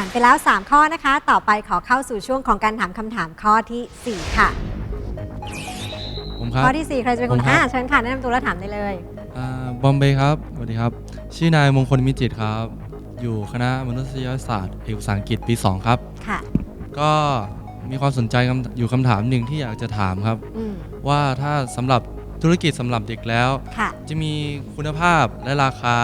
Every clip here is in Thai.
ผ่านไปแล้ว 3 ข้อนะคะ ต่อไปขอเข้าสู่ช่วงของการถามคำถามข้อทีสี่ 4 ค่ะ ผมครับ ข้อที่ 4 ใครจะเป็นคนผมครับ อ่าเชิญค่ะแนะนำตัวและถามได้เลยอ่าบอมเบย์ครับ สวัสดีครับ ชื่อนายมงคลมิจิตรครับ อยู่คณะมนุษยศาสตร์เอกภาษาอังกฤษปี 2 ครับ ค่ะ ก็มีความสนใจคำอยู่คำถามหนึ่งที่อยากจะถามครับ อืมว่าถ้าสำหรับธุรกิจสำหรับเด็กแล้ว ค่ะ จะมีคุณภาพและราคา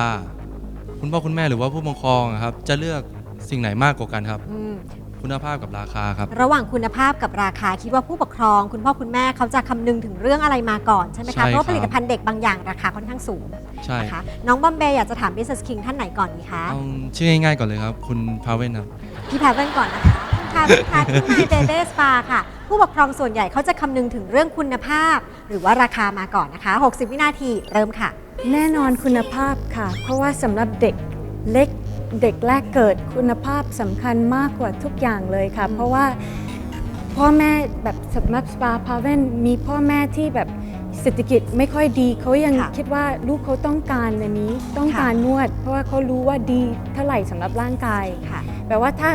คุณพ่อคุณแม่หรือว่าผู้ปกครองอะครับ จะเลือก สิ่งไหนมากกว่ากันครับ อืมคุณภาพกับราคาครับ ระหว่างคุณภาพกับราคาคิดว่าผู้ปกครอง คุณพ่อคุณแม่เขาจะคำนึงถึงเรื่องอะไรมาก่อนใช่ไหมใช่คะเพราะว่าครับผลิตภัณฑ์เด็กบางอย่างราคาค่อนข้างสูงใช่นะคะน้องบอมเบย์อยากจะถาม Business King ท่านไหนก่อนดีคะ เอาชื่อง่ายๆก่อนเลยครับ คุณพาเวนครับ พี่แพรเวนก่อนนะคะค่ะพี่ค่ะที่นายเบเบสปาค่ะ ผู้ปกครองส่วนใหญ่เขาจะคำนึงถึงเรื่องคุณภาพ หรือว่าราคามาก่อนนะคะ 60 วินาทีเริ่มค่ะ แน่นอนคุณภาพค่ะ เพราะว่าสำหรับเด็กเล็ก เด็กแรกเกิดคุณภาพสำคัญมากกว่าทุกอย่างเลยค่ะอืมเพราะว่าพ่อแม่แบบสำนักสปาพาเวนมีพ่อแม่ที่แบบเศรษฐกิจไม่ค่อยดีเขายังค่ะคิดว่าลูกเขาต้องการอันนี้ต้องค่ะการนวด เพราะว่าเขารู้ว่าดีเท่าไหร่สำหรับร่างกายค่ะแปลว่าถ้า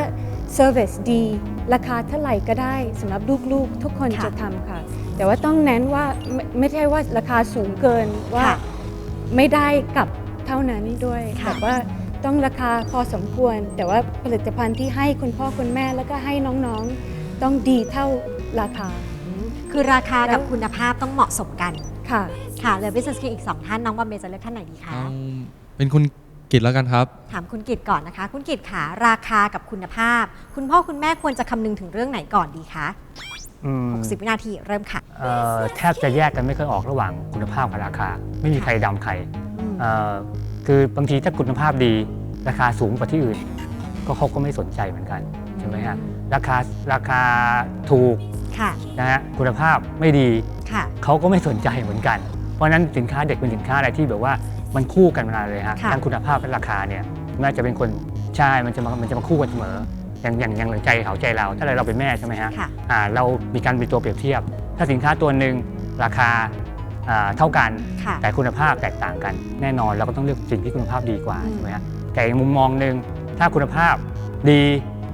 เซอร์วิสดีราคาเท่าไหร่ก็ได้สำหรับลูกๆ ทุกคนค่ะจะทำค่ะ แต่ว่าต้องเน้นว่าไม่ไม่ใช่ว่าราคาสูงเกินว่าค่ะไม่ได้กับเท่านั้นด้วยค่ะแบบว่า ต้องราคาพอสมควร แต่ว่าผลิตภัณฑ์ที่ให้คุณพ่อคุณแม่แล้วก็ให้น้องๆ ต้องดีเท่าราคาอืมคือราคาแล้กับวคุณภาพต้องเหมาะสมกันค่ะ ค่ะเหลือ Business King อีก 2 ท่านน้องบอมเบย์จะเลือกท่านไหนดีคะเอาเป็นคุณกิตแล้วกันครับ ถามคุณกิตก่อนนะคะ คุณกิตค่ะราคากับคุณภาพ คุณพ่อคุณแม่ควรจะคำนึงถึงเรื่องไหนก่อนดีคะอืม60วินาทีเริ่มค่ะเอ่อแทบจะแยกกันไม่เคยออกระหว่างคุณภาพกับราคา ไม่มีใครดำใครอืม เอ่อ คือบางทีถ้าคุณภาพดีราคาสูงกว่าที่อื่น ก็เขาก็ไม่สนใจเหมือนกันใช่ไหมฮะราคาราคาถูกค่ะนะฮะคุณภาพไม่ดีค่ะเขาก็ไม่สนใจเหมือนกัน เพราะฉะนั้นสินค้าเด็กเป็นสินค้าอะไรที่แบบว่ามันคู่กันมานานเลยฮะค่ะทั้งคุณภาพและราคาเนี่ยน่าจะเป็นคนใช่มันจะมามันจะมาคู่กันเสมออย่างอย่างอย่างใจเขาใจเรา ถ้าเราเป็นแม่ใช่ไหมฮะค่ะอ่าเรามีการเป็นตัวเปรียบเทียบ ถ้าสินค้าตัวหนึ่งราคาอ่า เท่ากัน ค่ะ แต่คุณภาพแตกต่างกัน แน่นอนเราก็ต้องเลือกสิ่งที่คุณภาพดีกว่าอืม ใช่ไหมฮะแต่อีกมุมมองหนึ่งถ้าคุณภาพดี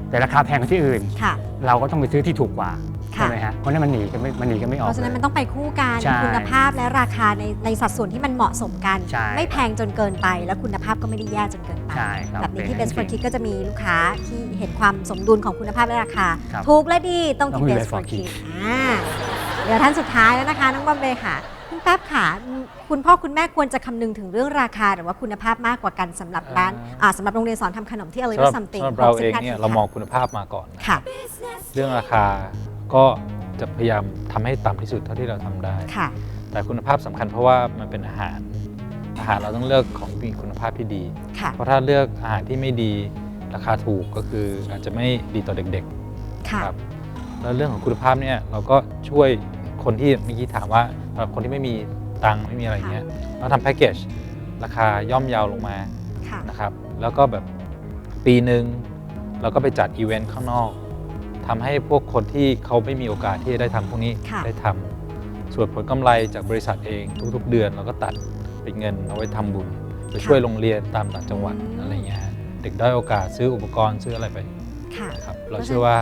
แต่ราคาแพงกว่าที่อื่น ค่ะ เราก็ต้องไปซื้อที่ถูกกว่าค่ะ ใช่ไหมฮะเพราะฉะนั้นมันหนีกันไม่มันหนีกันไม่อเพอกราะฉะนั้นเลยมันต้องไปคู่กันใช่คุณภาพและราคาในในสัดส่วนที่มันเหมาะสมกัน ใช่ ไม่แพงจนเกินไป แล้วคุณภาพก็ไม่ได้แย่จนเกินไป ใช่ครับแบบนี้ที่เป็น Best for จริง Kids ก็จะมีลูกค้าที่เห็นความสมดุลของคุณภาพและราคา ครับถูกและดีต้องที่ต้องมี Best Best for for Kids Kids อ่าเดี๋ยวท่านสุดท้ายแล้วนะคะ น้องบอมเบย์ค่ะคุณ แป๊บค่ะอืมคุณพ่อคุณแม่ควรจะคำนึงถึงเรื่องราคาหรือว่าคุณภาพมากกว่ากันสำหรับร้านอ่าสำหรับโรงเรียนสอนทำขนมที่สำห Oliver รับ Something สำหรับเรา60เองนาทีเนี่ยค่ะเรามองคุณภาพมาก่อนนะค่ะเรื่องราคาก็จะพยายามทำให้ต่ำที่สุดเท่าที่เราทำได้ ค่ะ แต่คุณภาพสำคัญเพราะว่ามันเป็นอาหาร อาหารเราต้องเลือกของที่มีคุณภาพที่ดี ค่ะ เพราะถ้าเลือกอาหารที่ไม่ดีราคาถูกก็คืออาจจะไม่ดีต่อเด็กๆค่ะครับแล้วเรื่องของคุณภาพเนี่ยเราก็ช่วยคนที่เมื่อกี้ถามว่า สำหรับคนที่ไม่มีตังค์ไม่มีอะไรเงี้ยเราทำแพ็กเกจราคาย่อมเยาวลงมาค่ะ นะครับ แล้วก็แบบปีหนึ่งเราก็ไปจัดอีเวนต์ข้างนอกทำให้พวกคนที่เขาไม่มีโอกาสที่จะได้ทำพวกนี้ค่ะ ได้ทำส่วนผลกำไรจากบริษัทเองทุกๆ เดือนเราก็ตัดเป็นเงินเอาไว้ทำบุญไปช่วยโรงเรียนตามต่างจังหวัดอะไรเงี้ยฮะเด็กได้อยโอกาสซื้ออุปกรณ์ซื้ออะไรไปค่ะ นะครับเราเชื่อว่า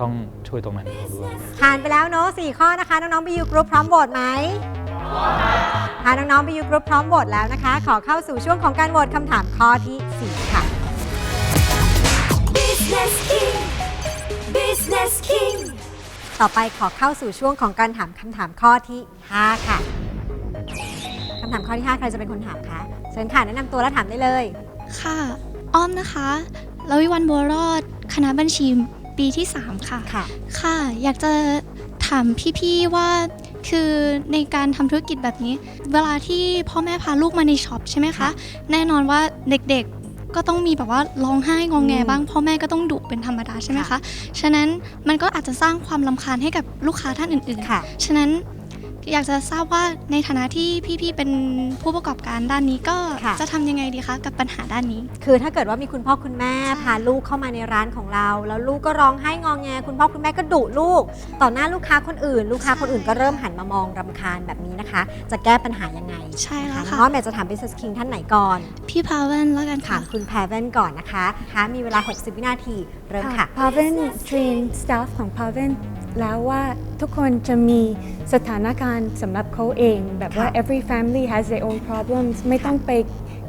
ต้องช่วยตรงนั้นให้เขาด้วย ผ่านไปแล้วเนาะสี่ข้อนะคะ น้องๆ BU Group พร้อมโหวตไหมพาน้องๆ BU Group พร้อมโหวตแล้วนะคะ ขอเข้าสู่ช่วงของการโหวตคำถามข้อที่ 4 ค่ะ Business King Business King ต่อไปขอเข้าสู่ช่วงของการถามคำถามข้อที่ 5 ค่ะคำถามข้อที่ 5 ใครจะเป็นคนถามคะเชิญค่ะแนะนำตัวและถามได้เลย ค่ะ อ้อมนะคะลวิวันบัวรอด คณะบัญชี ปีที่ 3 ค่ะ ค่ะ ค่ะ อยากจะถามพี่ๆว่าคือในการทำธุรกิจแบบนี้ เวลาที่พ่อแม่พาลูกมาในช็อปใช่ไหมคะ ค่ะแน่นอนว่าเด็กๆก็ต้องมีแบบว่าร้องไห้งองแงอืมบ้างพ่อแม่ก็ต้องดุเป็นธรรมดาใช่ไหมค่ะคะฉะนั้นมันก็อาจจะสร้างความลำคาญให้กับลูกค้าท่านอื่นๆค่ะฉะนั้น อยากจะทราบว่าในฐานะที่พี่ๆเป็นผู้ประกอบการด้านนี้ก็ค่ะ จะทำยังไงดีคะกับปัญหาด้านนี้ คือถ้าเกิดว่ามีคุณพ่อคุณแม่ใช่ พาลูกเข้ามาในร้านของเรา แล้วลูกก็ร้องไห้งองแงคุณพ่อคุณแม่ก็ดุลูก ต่อหน้าลูกค้าคนอื่น ลูกค้าคนอื่นก็เริ่มหันมามองรำคาญแบบนี้นะคะ จะแก้ปัญหายังไงใช่แล้วน้องค่ะอ้อมอยากจะถาม Business King ท่านไหนก่อน พี่พาเวนแล้วกันถาค่ะมคุณแพรเว่นก่อนนะคะคะมีเวลา 60 วินาที เริ่มค่ะ พาเวนเทรนสตาฟของพาเวน แล้วว่าทุกคนจะมีสถานการณ์สำหรับเขาเอง แบบว่าค่ะ every family has their own problems ไม่ต้องไป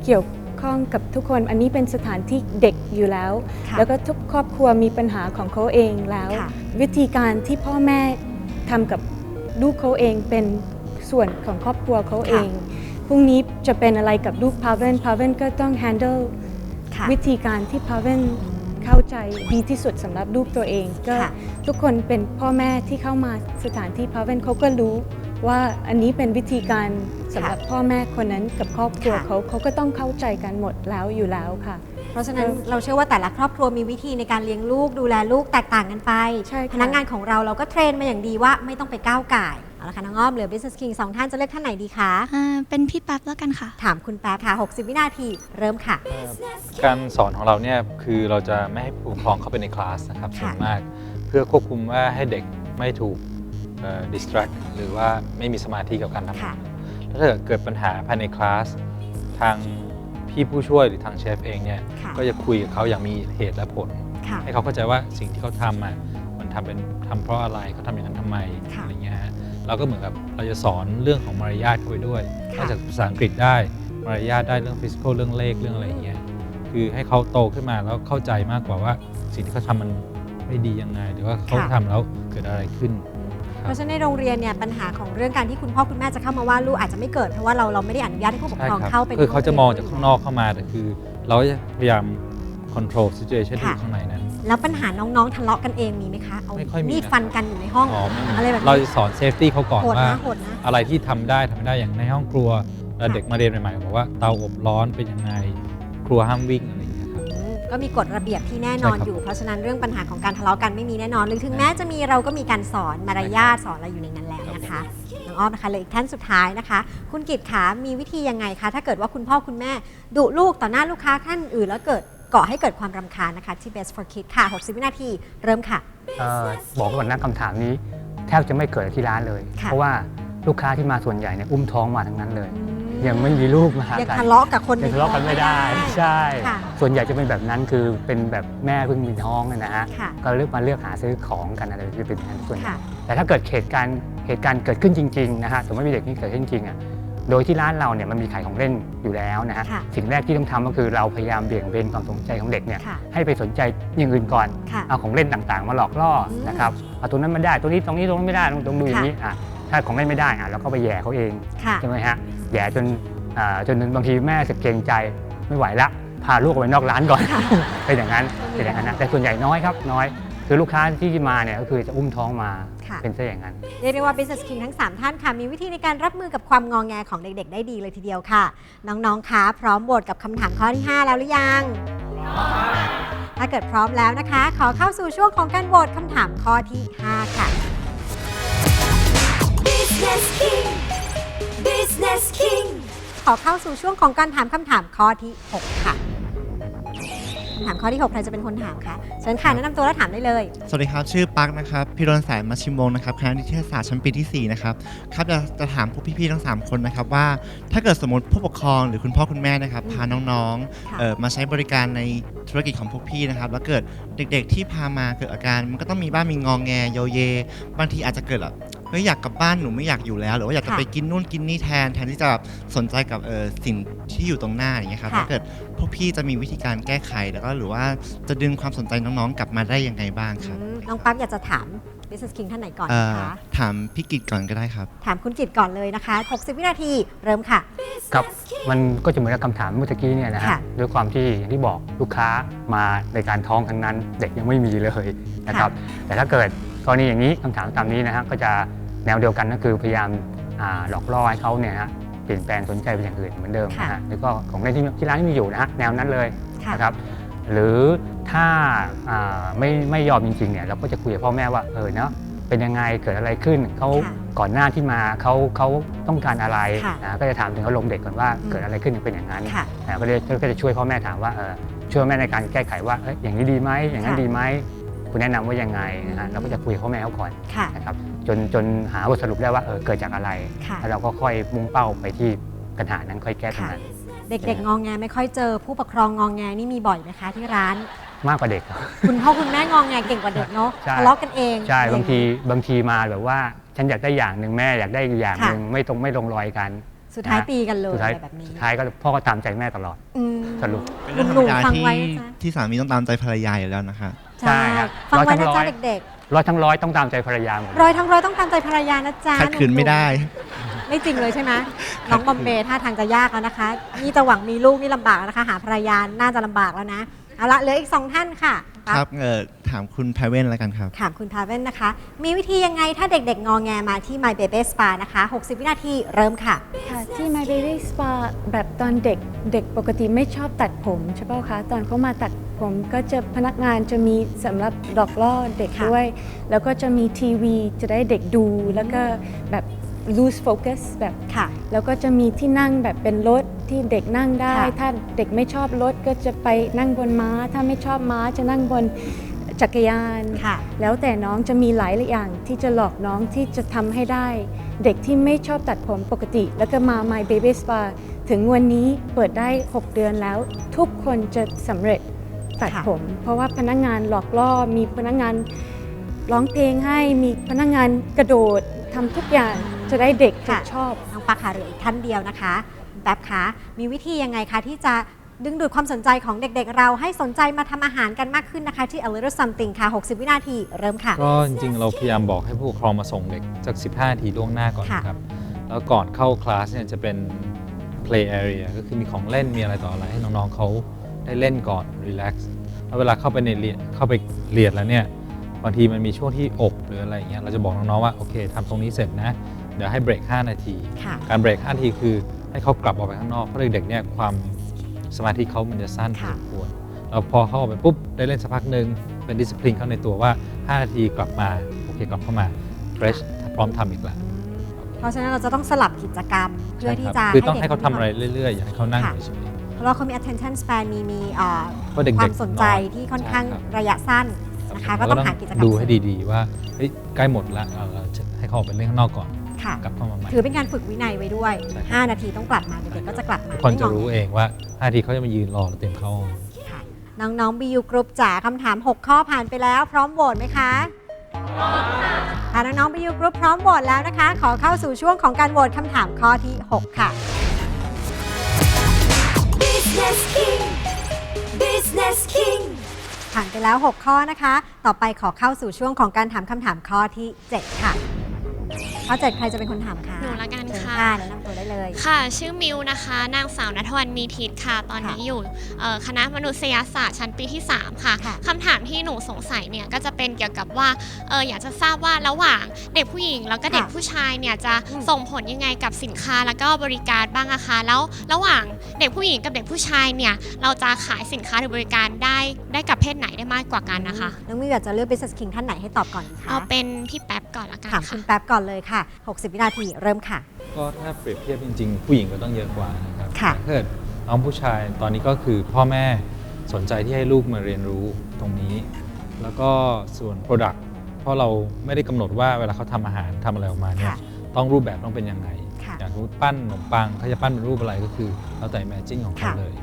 เกี่ยวข้องกับทุกคน อันนี้เป็นสถานที่เด็กอยู่แล้ว ค่ะแล้วก็ทุกครอบครัวมีปัญหาของเขาเองแล้ว ค่ะ วิธีการที่พ่อแม่ทำกับลูกเขาเองเป็นส่วนของครอบครัวเขาเองพรุ่งนี้จะเป็นอะไรกับลูกพาเวนพาเวนก็ต้อง handle ค่ะ วิธีการที่พาเวน เข้าใจดีที่สุดสำหรับลูกตัวเอง ก็ค่ะ ทุกคนเป็นพ่อแม่ที่เข้ามาสถานที่พาเวนเขาก็รู้ว่าอันนี้เป็นวิธีการสำหรับพ่อแม่คนนั้นกับครอบครัวค่ะ เขาเขาก็ต้องเข้าใจกันหมดแล้วอยู่แล้วค่ะ เพราะฉะนั้นเราเชื่อว่าแต่ละครอบครัวมีวิธีในการเลี้ยงลูกดูแลลูกแตกต่างกันไป ใช่ค่ะ พนักงานของเราเราก็เทรนมาอย่างดีว่าไม่ต้องไปก้าวไก่าย เอาละค่ะน้องอ้อมเหลือ Business King สองท่านจะเลือกท่านไหนดีคะอ่าเป็นพี่แป๊บแล้วกันค่ะ ถามคุณแป๊บค่ะ 60 วินาทีเริ่มค่ะ การสอนของเราเนี่ยคือเราจะไม่ให้ผู้ปกครองเข้าไปในคลาสนะครับค่ะ ส่วนมาก เพื่อควบคุมว่าให้เด็กไม่ถูกเอ่อ distract หรือว่าไม่มีสมาธิกับการทำงาค่ะนถ้าเกิดเกิดปัญหาภายในคลาส ทางพี่ผู้ช่วยหรือทางเชฟเองเนี่ยค่ะก็จะคุยกับเขาอย่างมีเหตุและผล ค่ะ ให้เขาเข้าใจว่าสิ่งที่เขาทำอะมันทำเป็นทำเพราะอะไรเขาทำอย่างนั้นทำไมค่ะ อะไรเงี้ยฮะ เราก็เหมือนกับเราจะสอนเรื่องของมารยาทเข้าไปด้วยนค่ะอกจากภาษาอังกฤษได้มารยาทได้เรื่องฟิสิกอลเรื่องเลขเรื่องอะไรอย่างเงี้ยคือให้เขาโตขึ้นมาแล้วเข้าใจมากกว่าว่าสิ่งที่เขาทำมันไม่ดียังไง หรือว่าเขาค่ะทำแล้วเกิดอะไรขึ้น เพราะฉะนั้นในโรงเรียนเนี่ยปัญหาของเรื่องการที่คุณพ่อคุณแม่จะเข้ามาว่าลูกอาจจะไม่เกิดเพราะว่าเราเราไม่ได้อนุญาตให้ผู้ปกใช่ครองครับเข้าไปในคือเขาจะมองจากห้ข้างนอกเข้ามาแต่คือ เราจะพยายาม control situation ที่อค่ะยู่ข้างในนั้น แล้วปัญหาน้องๆทะเลาะกันเองมีไหมคะเอาไม่ค่อยมีมีดนะ ฟันกันอยู่ในห้องอ๋อไม่มีอะไรแบบนี้เราจะสอน safety เขาก่อนโหดว่า นะโหดนะ อะไรที่ทำได้ทำไม่ได้อย่างในห้องครัวแล้วค่ะ เด็กมาเรียนใหม่ๆบอกว่าเตาอบร้อนเป็นยังไง ครัวห้ามวิ่งอะไรอย่างเงี้ยครับ อืมก็มีกฎระเบียบที่แน่นอนใช่ครับอยู่ เพราะฉะนั้นเรื่องปัญหาของการทะเลาะกันไม่มีแน่นอน หรือถึงแม้จะมีเราก็มีการสอนมารยาทสอนอะไรอยู่ในนั้นแล้วนะคะน้องอ้อมนะคะเหลยอีกท่านสุดท้ายนะคะ คุณกิตขามีวิธียังไงคะ ถ้าเกิดว่าคุณพ่อคุณแม่ดุลูกต่อหน้าลูกค้าท่านอื่นแล้วเกิด ก่อให้เกิดความรำคาญนะคะที่ Best for Kids ค่ะ 60 วินาที เริ่มค่ะ เอ่อบอกก่อนนะคำถามนี้แทบจะไม่เกิดที่ร้านเลย ค่ะ เพราะว่าลูกค้าที่มาส่วนใหญ่เนี่ยอุ้มท้องมาทั้งนั้นเลยอืยังไม่มีลูกมาหายังกันทะเลาะกับคนยังทะเลาะกันไม่ได้ ใช่ ค่ะ ส่วนใหญ่จะเป็นแบบนั้นคือเป็นแบบแม่เพิ่งมีท้องเนยนะฮะค่ะ ก็เลือกมาเลือกหาซื้อของกันอะไรจะเป็นอย่างนั้นส่วนใหญ่ ค่ะ แต่ถ้าเกิดเหตุการณ์เหตุการณ์เกิดขึ้นจริงๆนะฮะสมมติมีเด็กนี่เกิดขึ้นจริงๆอะ โดยที่ร้านเราเนี่ยมันมีขายของเล่นอยู่แล้วนะฮะค่ะสิ่งแรกที่ต้องทำก็คือเราพยายามเบี่ยงเบนความสนใจของเด็กเนี่ยค่ะให้ไปสนใจอย่างอื่นก่อน ค่ะเอาของเล่นต่างๆ มาหลอกล่ออมนะครับเอาตรงนั้นไม่ได้ตรงนี้ตรงนี้ตรงนั้นไม่ได้ตรงตรงดูอย่างนี้อะถ้าของเล่นไม่ได้อะเราก็ไปแย่เขาเองค่ะ ใช่ไหมฮะแย่จนอ่าจนบางทีแม่สึกเกรงใจไม่ไหวละพาลูกออกไปนอกร้านก่อน เป็นอย่างนั้นเป็นอย่างนั้นนะแต่ส่วนใหญ่น้อยครับน้อย คือลูกค้าที่มาเนี่ยก็คือจะอุ้มท้องมาค่ะ เป็นซะอย่างนั้น เรียกได้ว่า Business King ทั้ง 3 ท่านค่ะ มีวิธีในการรับมือกับความงองแงของเด็กๆ ได้ดีเลยทีเดียวค่ะ น้องๆคะพร้อมโหวตกับคำถามข้อที่ 5 แล้วหรือยังถ้าเกิดพร้อมแล้วนะคะ ขอเข้าสู่ช่วงของการโหวตคำถามข้อที่ 5 ค่ะ Business King Business King ขอเข้าสู่ช่วงของการถามคำถามข้อที่ 6 ค่ะคำ ถามข้อที่ 6 ใครจะเป็นคนถามคะเชิญค่ะแนะนำตัวและถามได้เลย สวัสดีครับ ชื่อปักนะครับพี่รนสายมาชิมวงศ์นะครับคณะนิเทศศาสตร์ชั้นปีที่ 4 นะครับ ครับจะจะถามพวกพี่ๆทั้ง 3 คนนะครับว่า ถ้าเกิดสมมติผู้ปกครองหรือคุณพ่อคุณแม่นะครับพาน้องค่ะ ๆเอ่อมาใช้บริการในธุรกิจของพวกพี่นะครับ แล้วเกิดเด็กๆที่พามาเกิดอาการ มันก็ต้องมีบ้างมีงองแงโยเย บางทีอาจจะเกิดแบบ เฮ้ยอยากกลับบ้านหนูไม่อยากอยู่แล้ว หรือว่าอยากจะค่ะไปกินนู่นกินนี่แทน แทนที่จะแบบสนใจกับเอ่อสิ่งที่อยู่ตรงหน้าอย่างเงี้ยครับค่ะ ถ้าเกิดพวกพี่จะมีวิธีการแก้ไขแล้วก็หรือว่าจะดึงความสนใจน้องๆ กลับมาได้ยังไงบ้างครับอืมน้องปั๊บอยากจะถาม Business King ท่านไหนก่อนเอ่นะอคะ ถามพี่กิตก่อนก็ได้ครับ ถามคุณกิตก่อนเลยนะคะ 60 วินาที เริ่มค่ะ ครับ มันก็จะเหมือนกับคำถามเมื่อตะกี้เนี่ยนะฮะค่ะด้วยความที่อย่างที่บอกลูกค้ามาในการท้องครั้งนั้น เด็กยังไม่มีเลยนะครับ แต่ถ้าเกิดกรณีอย่างนี้คำถามตามนี้นะฮะก็จะ แนวเดียวกันก็คือพยายามอ่าหลอกล่อให้เขาเนี่ยฮะเปลี่ยนแปลงสนใจไปอย่างอื่นเหมือนเดิมนะค่ะฮะแล้วก็ของเล่นที่ที่ร้านที่มีอยู่นะฮะแนวนั้นเลยค่ะนะครับหรือถ้าอ่าไม่ไม่ยอมจริงๆเนี่ยเราก็จะคุยกับพ่อแม่ว่าเออเนาะเป็นยังไงเกิดอะไรขึ้นเขาค่ะก่อนหน้าที่มาเขาเขาต้องการอะไรค่ะนะก็จะถามถึงอารมณ์เด็กก่อนว่าอืมเกิดอะไรขึ้นถึงเป็นอย่างนั้นค่ะนะก็จะก็จะช่วยพ่อแม่ถามว่าเออช่วยแม่ในการแก้ไขว่าเอ้ยอย่างนี้ดีไหมอย่างนั้นค่ะดีไหม คุณแนะนำว่ายังไงนะฮะเราก็จะคุยกับพ่อแม่เขาก่อนค่ะนะครับจนจนหาบทสรุปได้ว่าเออเกิดจากอะไรค่ะแล้วเราก็ค่อยมุ่งเป้าไปที่ปัญหานั้นค่อยแก้ตรงนั้นเด็กๆงองแงไม่ค่อยเจอผู้ปกครองงองแงนี่มีบ่อยไหมคะที่ร้านมากกว่าเด็กครับคุณพ่อคุณแม่งองแงเก่งกว่าเด็กเนาะใช่ทะเลาะกันเองใช่อะไรอย่บางทีนี้บางทีมาแบบว่าฉันอยากได้อย่างหนึ่งแม่อยากได้อีกอย่างค่ะหนึ่งไม่ตรงไม่ลงรอยกัน สุดท้ายนะตีกันเลยสุดท้ายอะไรแบบนี้สุดท้ายก็พ่อก็ตามใจแม่ตลอดอืมสรุปเป็นเรื่องธรหรนุ่มมดาๆฟังที่ไว้นะจ๊ะที่สามีต้องตามใจภรรยาอยู่แล้วนะคะ ใช่ครับฟังไว้ร้อยทั้นะงร้จ๊ะอยเด็กร้อยทั้งร้อยต้องตามใจภรรยาหมดๆร้อยทั้งร้อยต้องตามใจภรรยานะจ๊ะขัดขืนไม่ได้ ไม่จริงเลยใช่ไหมน้องบอมเบย์ท่าทางจะยากแล้วนะคะ นี่จะหวังมีลูกนี่ลำบากแล้วนะคะ หาภรรยาน่าจะลำบากแล้วนะ เอาละเหลืออีกสองท่านค่ะ ครับเออถามคุณไพเว่นแล้วกันครับ ถามคุณพาเว่นนะคะ มีวิธียังไงถ้าเด็กๆ งอแงมาที่ My Baby Spa นะคะ 60 วินาทีเริ่มค่ะ ค่ะที่ My Baby Spa แบบตอนเด็กเด็กปกติไม่ชอบตัดผมใช่ป่ะคะ ตอนเขามาตัดผมก็จะพนักงานจะมีสำหรับดอกล่อเด็กค่ะ ด้วย แล้วก็จะมีทีวีจะได้เด็กดูแล้วก็แบบ lose focus แบบค่ะ แล้วก็จะมีที่นั่งแบบเป็นรถที่เด็กนั่งได้ ค่ะ ถ้าเด็กไม่ชอบรถก็จะไปนั่งบนม้า ถ้าไม่ชอบม้าจะนั่งบนจักรยาน ค่ะ แล้วแต่น้องจะมีหลายอย่างที่จะหลอกน้องที่จะทำให้ได้ เด็กที่ไม่ชอบตัดผมปกติ แล้วก็มา My Baby Spa ถึงวันนี้เปิดได้ 6 เดือนแล้ว ทุกคนจะสำเร็จตัดค่ะ ผม เพราะว่าพนักงานหลอกล่อมีพนักงานร้องเพลงให้มีพนักงานกระโดดทำทุกอย่าง จะได้เด็กจะค่ะ ชอบ น้องปักค่ะเหลืออีกท่านเดียวนะคะคุณแป๊บคะมีวิธียังไงคะที่จะดึงดูดความสนใจของเด็กๆ เราให้สนใจมาทำอาหารกันมากขึ้นนะคะที่ A Little Something ค่ะ 60 วินาทีเริ่มค่ะ ก็จริงๆ เราพยายามบอกให้ผู้ปกครองมาส่งเด็กจาก 15นาทีล่วงหน้าก่อนค่ะ นะครับ แล้วก่อนเข้าคลาสเนี่ยจะเป็น play area ก็คือมีของเล่นมีอะไรต่ออะไร ให้น้องๆเขาได้เล่นก่อน relax แล้วเวลาเข้าไปในเรียนเข้าไปเรียนแล้วเนี่ยบางทีมันมีช่วงที่อบหรืออะไรอย่างเงี้ยเราจะบอกน้องๆว่าโอเคทำตรงนี้เสร็จนะเดี๋ยวให้เบรก 5 นาที ค่ะ การเบรก 5 นาทีคือให้เขากลับออกไปข้างนอก เพราะเด็กๆเนี่ยความสมาธิเขามันจะสั้นพอค่ะ สมควรแล้วพอเขาออกไปปุ๊บได้เล่นสักพักหนึ่งเป็นดิส c พลินเข้าในตัวว่า 5 นาทีกลับมา โอเคกลับเข้ามา fresh พร้อมทำอีกแล้วเพราะฉะนั้นเราจะต้องสลับกิจกรรมเพื่อที่จะคือต้องให้ด็กเขาทำอะไรเรื่อยๆ อย่าให้เขานั่งค่ะเฉยเพราะว่าเขามี attention span มีมีเอ่อๆเพราะเด็กๆความสนใจอย ที่ค่อนข้างใช่รับ ระยะสั้นนะคะ ก็เราต้องหากิจกรรมดูให้ดีๆ ว่าเฮ้ยใกล้หมดแล้วเอาเราจะให้เขาออกไปเล่นข้างนอกก่อน ค่ะ กลับเข้ามาใหม่ ถือเป็นการฝึกวินัยไว้ด้วย ใช่ครับ 5 นาทีต้องกลับมาเด็กๆก็จะกลับมาทุกคนจะไม่งอรู้เองว่า5นาทีเขาจะมายืนรอแล้วเตรียมเข้าห้องค่ะน้อง ๆ BU Group จ๋าคำถาม 6 ข้อผ่านไปแล้ว พร้อมโหวตไหมคะพร้อมค่ะ น้อง ๆ BU Group พร้อมโหวตแล้วนะคะ ขอเข้าสู่ช่วงของการโหวตคำถามข้อที่ 6 ค่ะ Business King Business King ผ่านไปแล้ว 6 ข้อนะคะ ต่อไปขอเข้าสู่ช่วงของการถามคำถามข้อที่ 7 ค่ะ ข้อ7ใครจะเป็นคนถามคะ หนูละกัน ค่ะค่ะแนะนำตัวได้เลยค่ะ ชื่อมิวนะคะ นางสาวนัทวันมีทิศค่ะ ตอนนี้ค่ะอยู่เอ่อคณะมนุษยศาสตร์ชั้นปีที่ 3 ค่ะ ค่ะ คำถามที่หนูสงสัยเนี่ยก็จะเป็นเกี่ยวกับว่าเอออยากจะทราบว่าระหว่างเด็กผู้หญิงแล้วก็เด็กค่ะผู้ชายเนี่ยจะอืม ส่งผลยังไงกับสินค้าแล้วก็บริการบ้างอะคะแล้วระหว่างเด็กผู้หญิงกับเด็กผู้ชายเนี่ยเราจะขายสินค้าหรือบริการได้ได้กับเพศไหนได้มากกว่ากันนะคะ น้องมิวอยากจะเลือก Business King ท่านไหนให้ตอบก่อนดีคะเอาเป็นพี่แป๊บก่อนละกันถามคุค่ะ ณแป๊บก่อนเลยค่ะ 60 วินาทีเริ่มค่ะ ก็ถ้าเปรียบเทียบจริงๆ ผู้หญิงก็ต้องเยอะกว่านะครับค่ะถ้าเกิดน้องผู้ชายตอนนี้ก็คือพ่อแม่สนใจที่ให้ลูกมาเรียนรู้ตรงนี้ แล้วก็ส่วน Product เพราะเราไม่ได้กำหนดว่าเวลาเขาทำอาหารทำอะไรออกมาเนี่ยค่ะต้องรูปแบบต้องเป็นยังไงค่ะอย่างสมมติปั้นขนมปังเขาจะปั้นเป็นรูปอะไรก็คือแล้วแต่ Imagine ของเขาค่ะเลย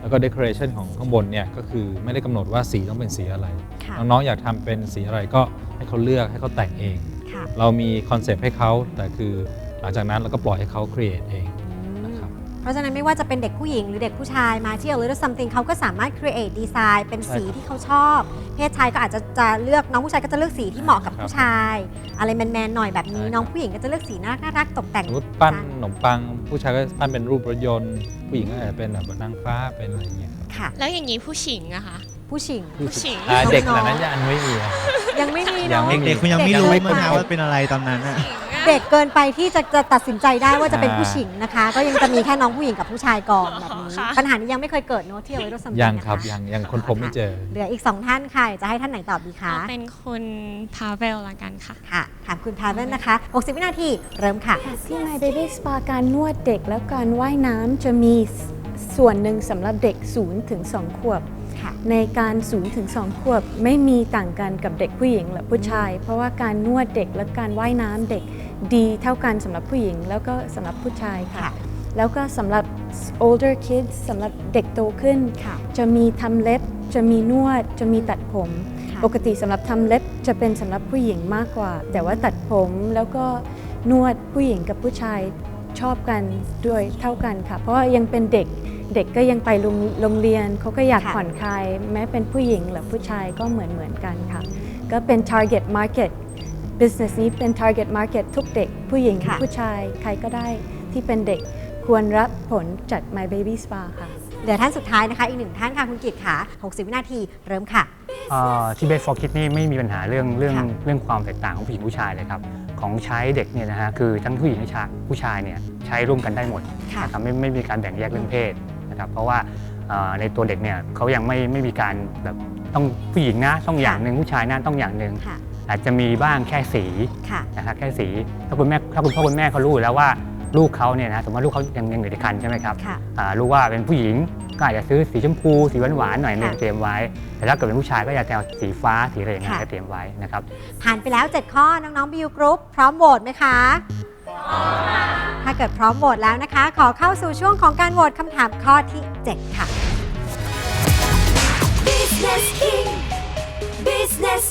แล้วก็ Decoration ของข้างบนเนี่ยก็คือไม่ได้กำหนดว่าสีต้องเป็นสีอะไรค่ะน้องๆอยากทำเป็นสีอะไรก็ให้เขาเลือกให้เขาแต่งเองค่ะเรามีคอนเซปต์ให้เขาแต่คือ หลังจากนั้นเราก็ปล่อยให้เขาครีเอทเอง นะครับ เพราะฉะนั้นไม่ว่าจะเป็นเด็กผู้หญิงหรือเด็กผู้ชายมาที่ A Little Something เขาก็สามารถ create design เป็นสีใช่ครับที่เขาชอบ เพศชายก็อาจจะจะเลือกน้องผู้ชายก็จะเลือกสีที่เหมาะกับครับผู้ชาย อะไรแมนๆหน่อยแบบนี้ ใช่ครับ น้องผู้หญิงก็จะเลือกสีน่ารักน่ารักตกแต่งสมมติปั้นขนมปัง ผู้ชายก็ปั้นเป็นรูปรถยนต์ ผู้หญิงก็อาจจะเป็นแบบนางฟ้าเป็นอะไรอย่างเงี้ยครับค่ะ แล้วอย่างนี้ผู้หญิงอะคะ ผู้หญิง ผู้หญิง อ่าเด็กน้องๆเหล่านั้นยังไม่มีอะ ยังไม่มียัเนาะงไม่มีเด็กๆคุณยังไม่เด็กรู้ยังไม่มั้งคะไปว่าเป็นอะไรตอนนั้นอะ ผู้หญิงอะ เด็กเกินไปที่จะจะตัดสินใจได้ว่าจะเป็นอ่าผู้หญิงนะคะ ก็ยังจะมีแค่น้องผู้หญิงกับผู้ชายก่อนแบบนี้ค่ะปัญหานี้ยังไม่เคยเกิดเนอะที่เอาไว้รถสมยังครับยังยังคนพบไม่เจอ เหลืออีกสองท่านค่ะจะให้ท่านไหนตอบดีคะเอาเป็นคุณพาเวลละกันค่ะ ค่ะ ถามคุณพาเวนนะคะ 60 วินาที เริ่มค่ะ ที่ My Baby Spa การนวดเด็กแล้วการว่ายน้ำจะมีส่วนหนึ่งสำหรับเด็ก0ถึง2ขวบ ค่ะ ในการ0ถึง 2 ขวบไม่มีต่างกันกับเด็กผู้หญิงและผู้ชาย เพราะว่าการนวดเด็กและการว่ายน้ำเด็กดีเท่ากันสำหรับผู้หญิง แล้วก็สำหรับผู้ชายค่ะค่ะแล้วก็สำหรับ older kids สำหรับเด็กโตขึ้นค่ะจะมีทำเล็บ จะมีนวด จะมีตัดผมค่ะปกติสำหรับทำเล็บจะเป็นสำหรับผู้หญิงมากกว่า แต่ว่าตัดผมแล้วก็นวดผู้หญิงกับผู้ชายชอบกันด้วยเท่ากันค่ะ เพราะว่ายังเป็นเด็ก เด็กก็ยังไปโรงโรงเรียนเขาก็อยากค่ะ ผ่อนคลายแม้เป็นผู้หญิงหรือผู้ชายก็เหมือนเหมือนกันค่ะ ก็เป็น target market business นี้เป็น target market ทุกเด็กผู้หญิง ค่ะ ผู้ชายใครก็ได้ที่เป็นเด็กควรรับผลจาก My Baby Spa ค่ะ เหลือท่านสุดท้ายนะคะ อีกหนึ่งท่านค่ะคุณกิตค่ะ 60 วินาทีเริ่มค่ะเอ่อที่เบสฟอร์คิดนี่ไม่มีปัญหาเรื่องเรื่องค่ะ เรื่องความแตกต่างของผู้หญิงผู้ชายเลยครับ ของใช้เด็กเนี่ยนะฮะคือทั้งผู้หญิงและชายผู้ชายเนี่ยใช้ร่วมกันได้หมดค่ะ นะครับไม่ไม่มีการแบ่งแยกเรื่องเพศ นะครับเพราะว่าเอ่อในตัวเด็กเนี่ยเขายังไม่ไม่มีการแบบต้องผู้หญิงนะต้องอย่างหนึ่งผู้ชายนะต้องอย่างหนึ่งค่ะ อาจจะมีบ้างแค่สีค่ะนะครับแค่สีถ้าคุณแม่ถ้าคุณพ่อคุณแม่เขารู้อยู่แล้วว่าลูกเขาเนี่ยนะสมมติว่าลูกเขายังยังอยู่ในครรภ์ใช่ไหมครับค่ะ อ่ารู้ว่าเป็นผู้หญิงก็อาจจะซื้อสีชมพูสีหวานๆหน่อยหนึงค่ะเตรียมไว้ แต่ถ้าเกิดเป็นผู้ชายก็อยากจะเอาสีฟ้าสีอะไรอย่างเงี้ยค่ะ ก็เตรียมไว้นะครับ ผ่านไปแล้ว 7 ข้อน้องๆบิวกรุ๊ปพร้อมโหวตไหมคะ ถ้าเกิดพร้อมโหวตแล้วนะคะ ขอเข้าสู่ช่วงของการโหวตคำถามข้อที่ 7 ค่ะ Business King Business